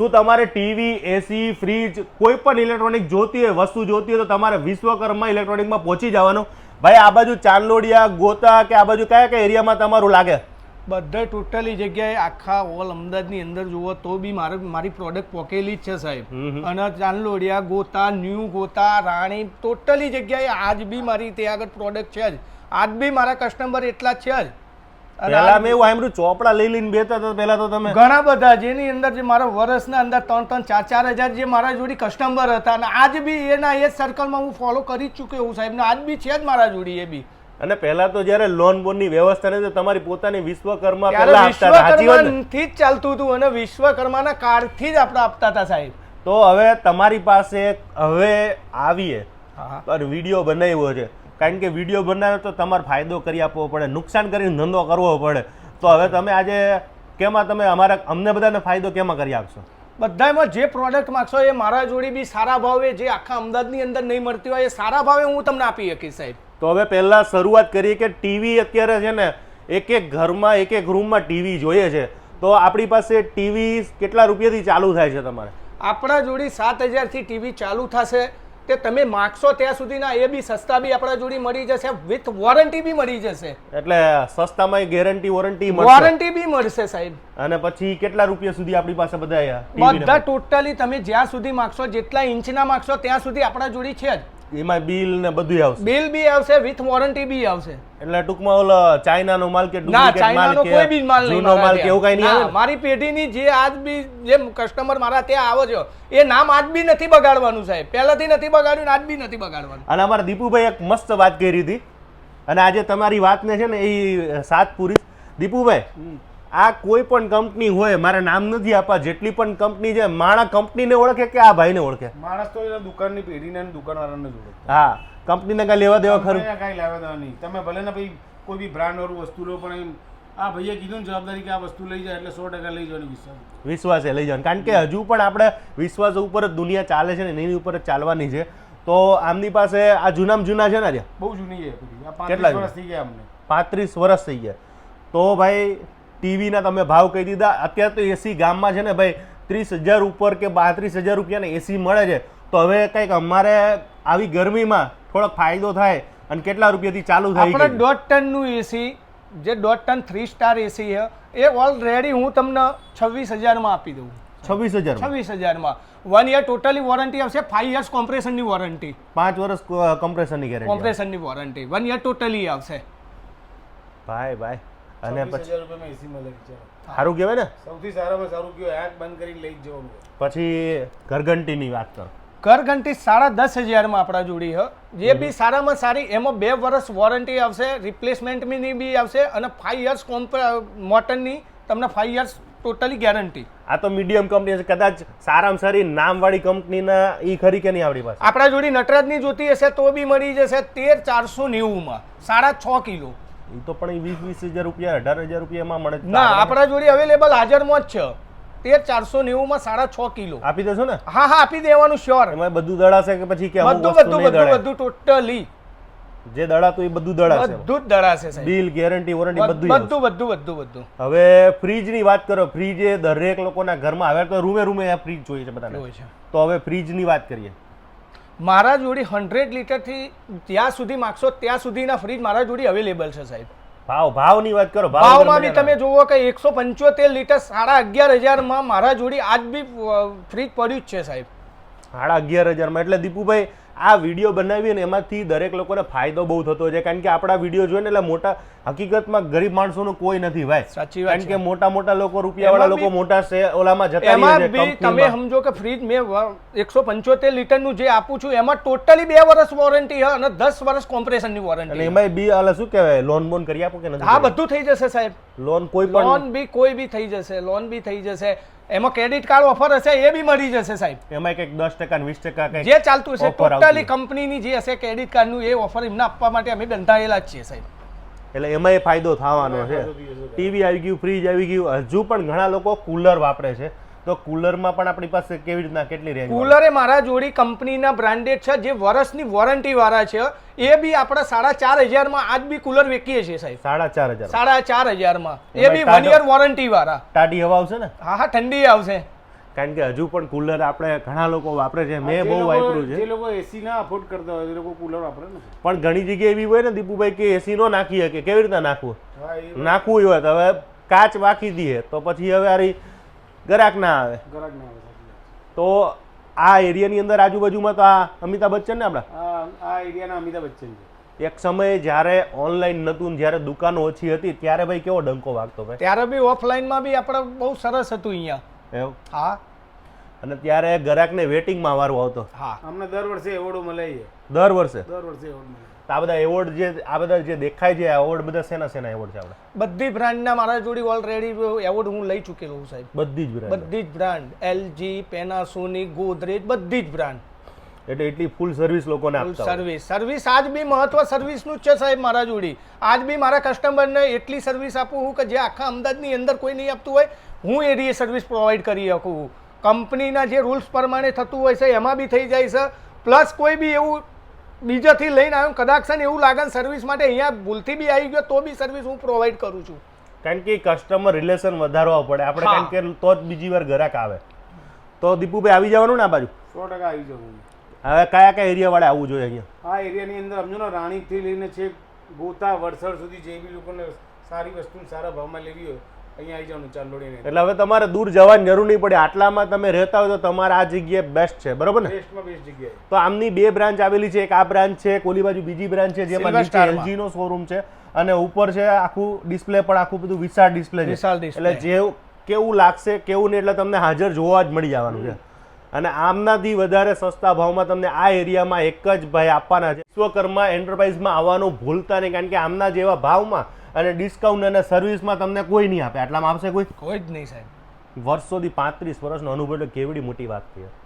શું તમારે ટીવી એસી ફ્રીજ કોઈ પણ ઇલેક્ટ્રોનિક જોતી હોય વસ્તુ જોતી હોય તો તમારે વિશ્વકર્મા ઇલેક્ટ્રોનિકમાં પહોંચી જવાનું. ભાઈ આ બાજુ ચાંદલોડિયા ગોતા કે આ બાજુ કયા કયા એરિયામાં તમારું લાગે? બધા ટોટલી જગ્યાએ આખા ઓલ અમદાવાદની અંદર જુઓ તો બી મારે મારી પ્રોડક્ટ પોકેલી જ છે સાહેબ. અને ચાંદલોડિયા ગોતા ન્યૂ ગોતા રાણી ટોટલી જગ્યાએ આજ બી મારી ત્યાં આગળ પ્રોડક્ટ છે જ. આજ બી મારા કસ્ટમર એટલા છે જ. પહેલા મેં એવું સાંભળ્યું ચોપડા લઈ લઈને બેતા હતા પહેલા તો તમે. ઘણા બધા જેની અંદર જે મારા વર્ષના અંદર ત્રણ ત્રણ ચાર ચાર હજાર જે મારા જોડી કસ્ટમર હતા અને આજ બી એના એ સર્કલમાં હું ફોલો કરી જ ચૂક્યો હું સાહેબને આજ બી છે જ મારા જોડી એ બી. અને પહેલા તો જ્યારે લોન બોનની વ્યવસ્થા નથી તમારી પોતાની વિશ્વકર્મા પહેલા આપતા હતા? વિશ્વકર્માથી જ ચાલતું હતું અને વિશ્વકર્માના કાળથી જ આપણે આપતા હતા સાહેબ. તો હવે તમારી પાસે હવે આવીએ. પર વીડિયો બનાવ્યો છે. કારણ કે વીડિયો બનાવે તો તમારે ફાયદો કરી આપવો પડે નુકસાન કરીને ધંધો કરવો પડે. તો હવે તમે આજે કેમાં તમે અમારા અમને બધાને ફાયદો કેમાં કરી આપશો? બધામાં જે પ્રોડક્ટ માગશો એ મારા જોડી બી સારા ભાવે જે આખા અમદાવાદની અંદર નહીં મળતી હોય એ સારા ભાવે હું તમને આપી શકીશ સાહેબ. તો હવે પહેલાં શરૂઆત કરીએ કે ટીવી અત્યારે છે ને એક એક ઘરમાં એક એક રૂમમાં ટીવી જોઈએ છે. તો આપણી પાસે ટીવી કેટલા રૂપિયાથી ચાલુ થાય છે તમારે? આપણા જોડી સાત હજારથી ટીવી ચાલુ થશે. તે તમે માગશો ત્યાં સુધીના એ બી સસ્તા બી આપણા જોડી મળી જશે વિથ વોરંટી બી મળી જશે. એટલે સસ્તામાં ગેરંટી વોરંટી વોરંટી બી મળશે સાહેબ. અને પછી કેટલા રૂપિયા સુધી આપણી પાસે બધા બધા ટોટલી તમે જ્યાં સુધી માગશો જેટલા ઇંચના માગશો ત્યાં સુધી આપણા જોડી છે જ. એમાં બિલ ને બધું આવશે. બિલ બી આવશે વિથ વોરંટી બી આવશે. એટલે ટૂંકમાં ઓલો ચાઇનાનો માલ કે ના ડુપ્લિકેટ માલ ચાઇનાનો કે કોઈ બી માલ નહીં જૂનો માલ કે એવું કઈ નહીં. આવે ના, મારી પેઢીની જે આજ બી જે કસ્ટમર મારા ત્યાં આવે છે એ નામ આજ બી નથી બગાડવાનું સાહેબ. પહેલાથી નથી બગાડ્યું ને આજ બી નથી બગાડવાનું. અને અમારા દીપુભાઈ એક મસ્ત વાત કરી હતી. અને આજે તમારી વાતને છે ને એ સાત પૂરી. દીપુભાઈ આ કોઈ પણ કંપની હોય મારે નામ નથી આપવા જેટલી પણ કંપની છે માણા કંપનીને ઓળખે કે આ ભાઈને ઓળખે? માણસ તો એના દુકાનની પેઢીને અને દુકાનવાળાને જોડે હા કંપનીને કાંઈ લેવા દેવા ખરું? કાંઈ લેવા દેવા નહીં. તમે ભલે ને ભાઈ કોઈ બી બ્રાન્ડ વાળું વસ્તુ લો પણ એમ આ ભાઈએ કીધું ને જવાબદારી કે આ વસ્તુ લઈ જાય એટલે સો ટકા લઈ જવાની વિશ્વાસ. વિશ્વાસે લઈ જવાનું. કારણ કે હજુ પણ આપણે વિશ્વાસ ઉપર જ દુનિયા ચાલે છે ને એની ઉપર જ ચાલવાની છે. તો આમની પાસે આ જૂનામાં જૂના છે ને બહુ જૂની છે કેટલા વર્ષ થઈ ગયા અમને. પાંત્રીસ વર્ષ થઈ ગયા. તો ભાઈ ટીવીના તમે ભાવ કહી દીધા. અત્યારે તો એસી ગામમાં છે ને ભાઈ ત્રીસ હજાર ઉપર કે પાંત્રીસ હજાર રૂપિયાને એસી મળે છે. તો હવે કંઈક અમારે આવી ગરમીમાં થોડોક ફાયદો થાય અને કેટલા રૂપિયાથી ચાલુ થાય આપણે દોઢ ટનનું એસી જે દોઢ ટન થ્રી સ્ટાર એસી છે એ ઓલરેડી હું તમને છવ્વીસ હજારમાં આપી દઉં. છવ્વીસ હજાર છવ્વીસ હજારમાં. વન યર ટોટલી વોરંટી આવશે ફાઈવ યર્સ કોમ્પ્રેશનની વોરંટી પાંચ વર્ષ કોમ્પ્રેશનની ગેરંટી કોમ્પ્રેશનની વોરંટી વન યર ટોટલી આવશે. ભાઈ ભાઈ. અને પછી હજાર રૂપિયામાં એસી મળે વિચારો સારું કહેવાય ને? સૌથી સારામાં સારું કયો આંખ બંધ કરીને લઈ જવું જવાનું પછી ઘરઘંટીની વાત કરો. ઘરઘંટી સાડા દસ હજારમાં આપણા જોડી હ. જે બી સારામાં સારી એમાં બે વર્ષ વોરંટી આવશે રિપ્લેસમેન્ટની બી આવશે અને ફાઈવ યર્સ મોટરની તમને ફાઈવ યર્સ ટોટલી ગેરંટી આ તો મીડિયમ કંપની છે કદાચ સારામાં સારી નામવાળી કંપનીના ઈ ખરી કે નહીં આપણી પાસે? આપણા જોડી નટરાજની જોતી હશે તો બી મળી જશે તેર ચારસો નેવુંમાં. સાડા છ કિલો. એ તો પણ વીસ વીસ હજાર રૂપિયા અઢાર હજાર રૂપિયામાં મળે ના આપણા જોડે અવેલેબલ હાજરમાં જ છે. તે ચારસો નેવુંમાં સાડા છ કિલો. આપી દેશો ને? હા હા આપી દેવાનું શ્યોર એમાં બધું દળાશે કે પછી કે બધું બધું બધું બધું ટોટલી જે દળાતું એ બધું દળાશે. બધું જ દળાશે સાહેબ. બિલ ગેરંટી વોરંટી બધું બધું બધું બધું બધું. હવે ફ્રીજની વાત કરો ફ્રીજ એ દરેક લોકોના ઘરમાં હવે તો રૂમે રૂમે આ ફ્રીજ જોઈએ છે બધાને. તો હવે ફ્રીજની વાત કરીએ. મારા જોડી હંડ્રેડ લીટરથી જ્યાં સુધી માગશો ત્યાં સુધીના ફ્રીજ મારા જોડી અવેલેબલ છે સાહેબ. ભાવ ભાવની વાત કરો ભાવમાં બી તમે જુઓ કે એકસો પંચોતેર લીટર સાડા અગિયાર હજારમાં મારા જોડી આજ બી ફ્રીજ પડ્યું જ છે સાહેબ. સાડા અગિયાર હજારમાં. એટલે દીપુભાઈ આ વીડિયો બનાવી અને એમાંથી દરેક લોકોને ફાયદો બહુ થતો છે કારણ કે આપણા વીડિયો જોઈએ ને એટલે મોટા હકીકતમાં ગરીબ માણસોનું કોઈ નથી ભાઈ. સાચી વાત કારણ કે મોટા મોટા લોકો રૂપિયાવાળા લોકો મોટા ઓલામાં જતા એમાં બી તમે સમજો કે ફ્રીજ મેં એકસો પંચોતેર લીટરનું જે આપું છું એમાં ટોટલી બે વર્ષ વોરંટી છે અને દસ વર્ષ કોમ્પ્રેશનની વોરંટી એમાં બી અલા શું કહેવાય લોન બોન કરી આપો કે નથી હા બધું થઈ જશે સાહેબ. લોન કોઈ પણ લોન બી કોઈ બી થઈ જશે લોન બી થઈ જશે. એમાં ક્રેડિટ કાર્ડ ઓફર હશે એ બી મળી જશે સાહેબ. એમાં કંઈક દસ ટકા વીસ ટકા જે ચાલતું offer આવતી ટોટલી કંપનીની જે હશે ક્રેડિટ કાર્ડનું એ ઓફર એમને આપવા માટે અમે બંધાયેલા જ છીએ સાહેબ. એટલે એમાં એ ફાયદો થવાનો છે. ટીવી આવી ગયું ફ્રીજ આવી ગયું હજુ પણ ઘણા લોકો કુલર વાપરે છે. તો કુલરમાં પણ આપણી પાસે કેવી રીતના કેટલી રેન્જ કુલર એ મારા જોડી કંપનીના બ્રાન્ડેડ છે જે વર્ષની વોરંટી વાળા છે. એ બી આપણે સાડા ચાર હજારમાં આજ બી કુલર વેચીએ છીએ સાહેબ. સાડા ચાર હજાર સાડા ચાર હજારમાં. A B one year warranty વાળા. ટાઢી હવા આવશે ને? હા હા ઠંડી આવશે. કારણ કે હજુ પણ કુલર આપણે ઘણા લોકો વાપરે છે. મેં બહુ વાપર્યું જે છે. લોકો એસી ના અફોર્ડ કરતા હોય એ લોકો કુલર વાપરે ને. પણ ઘણી જગ્યાએ એવી હોય ને દીપુભાઈ કે એસી નો નાખી શકે. કેવી રીતના નાખવું? નાખવું હોય તો હવે કાચ વાકી દઈએ તો પછી હવે આરી ગરાક ના આવે. ગરાક ના આવે તો આ એરિયાની અંદર આજુબાજુમાં તો આ અમિતાભ બચ્ચન ને આપણા? આ આ એરિયાના અમિતાભ બચ્ચન છે. એક સમયે જ્યારે ઓનલાઈન નતું જ્યારે દુકાનો ઓછી હતી ત્યારે ભાઈ કેવો ડંકો વાગતો ભાઈ? ત્યારે બી ઓફલાઈનમાં બી આપણે બહુ સરસ હતું અહીંયા. એવું? હા. અને ત્યારે ગ્રાહકને વેટિંગમાં વારો આવતો. હા. અમને દર વર્ષે એવોર્ડો મળે છે. દર વર્ષે? દર વર્ષે એવોર્ડ મળે. આ બધા એવોર્ડ જે આ બધા જે દેખાય છે એવોર્ડ બધા શેના સેના એવોર્ડ છે આપણે. બધી બ્રાન્ડના મારા જોડી ઓલરેડી એવોર્ડ હું લઈ ચૂકેલો છું સાહેબ. બધી જ બ્રાન્ડ. બધી જ બ્રાન્ડ. એલજી પેનાસોનિક ગોદરેજ બધી જ બ્રાન્ડ. એટલે એટલી ફૂલ સર્વિસ લોકોને આપતા સર્વિસ સર્વિસ આજ બી મહત્વ સર્વિસનું જ છે સાહેબ મારા જોડી. આજ બી મારા કસ્ટમરને એટલી સર્વિસ આપું હું કે જે આખા અમદાવાદની અંદર કોઈ નહીં આપતું હોય હું એરિયે સર્વિસ પ્રોવાઈડ કરી શકું કંપનીના જે રૂલ્સ પ્રમાણે થતું હોય છે એમાં બી થઈ જાય છે. પ્લસ કોઈ બી એવું બીજાથી લઈને આવ્યું કદાચ છે ને એવું લાગે ને સર્વિસ માટે અહીંયા ભૂલથી બી આવી ગયો તો બી સર્વિસ હું પ્રોવાઈડ કરું છું. કારણ કે કસ્ટમર રિલેશન વધારવા પડે. આપણે કારણ કે તો જ બીજી વાર ગ્રાહક આવે. તો દીપુભાઈ આવી જવાનું ને આ બાજુ? સો ટકા આવી જવું હવે કયા કયા એરિયા વાળા આવવું જોઈએ અહીંયા? આ એરિયાની અંદર સમજો ને રાણીથી લઈને છે ગોતા વડસર સુધી જે બી લોકોને સારી વસ્તુ સારા ભાવમાં લેવી હોય અહીંયા આવી જવાનું ચાંદોડીને એટલે હવે તમારે દૂર જવાની જરૂર નહીં પડે. આટલામાં તમે રહેતા હોય તો તમારે આ જગ્યાએ બેસ્ટ છે બરોબર ને? બેસ્ટમાં બેસ્ટ જગ્યાએ. તો આમની બે બ્રાન્ચ આવેલી છે. એક આ બ્રાન્ચ છે કોલી બાજુ બીજી બ્રાન્ચ છે જેમાં. LG નો શોરૂમ છે. અને ઉપર છે આખું ડિસ્પ્લે પણ આખું બધું વિશાળ ડિસ્પ્લે છે. એટલે જે કેવું લાગશે કેવું નહીં એટલે તમને હાજર જોવા જ મળી જવાનું છે. અને આમનાથી વધારે સસ્તા ભાવમાં તમને આ એરિયામાં એક જ ભાઈ આપવાના છે. વિશ્વકર્મા એન્ટરપ્રાઇઝમાં આવવાનું ભૂલતા નહીં કારણ કે આમના જેવા ભાવમાં અને ડિસ્કાઉન્ટ અને સર્વિસમાં તમને કોઈ નહીં આપે. આટલામાં આપશે કોઈ? કોઈ જ નહીં સાહેબ. વર્ષોથી પાંત્રીસ વર્ષનો અનુભવ એટલે કેવડી મોટી વાત છે.